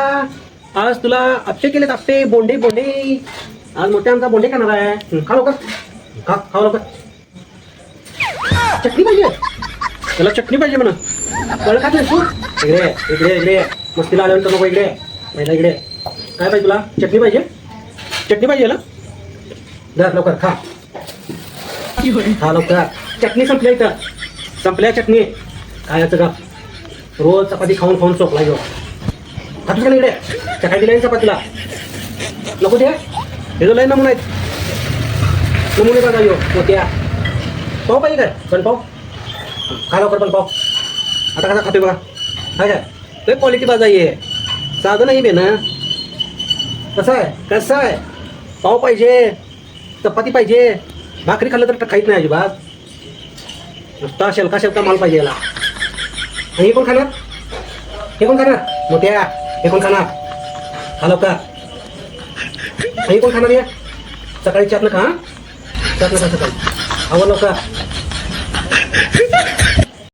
आज तुला आप्पे केलेत आप्पे बोंडे बोंडे. आज मोठ्या आमचा बोंडे खाणार आहे. खाऊ खा लवकर. खा खाऊ लवकर. चटणी पाहिजे. त्याला चटणी पाहिजे म्हणा. कळ खात तू इकडे इकडे इकडे. मस्तीला आल्यानंतर नको इकडे. पहिला इकडे. काय पाहिजे तुला? चटणी पाहिजे? चटणी पाहिजे ना? धर लवकर खा. खा लवकर. चटणी संपल्या इथं. संपल्या चटणी. काय याचं का रोज चपाती खाऊन खाऊन चोपला घेऊ खातोस का इकडे? सकाळी दिल्या चपातीला. नको द्या हे जो लय नमुना आहेत. नमुने बघा यो मोठ्या पाव पाहिजे काय पण पाव. खा लवकर पण पाव. आता कसा खातोय बघा. हा काय? लय क्वालिटी बाजा आहे. साधं नाही बे ना. कसं आहे? कसं आहे? पाव पाहिजे. चपाती पाहिजे. भाकरी खाल्लं तर खाईत नाही अजिबात. नुसता शेलका शेलका माल पाहिजे याला. हे कोण खाणार? हे कोण खाणार? मोठ्या हे कोण खाणार? हॅलो का हे कोण खाणार या सकाळी चार नका हा? चार नका सकाळी. आवडलो का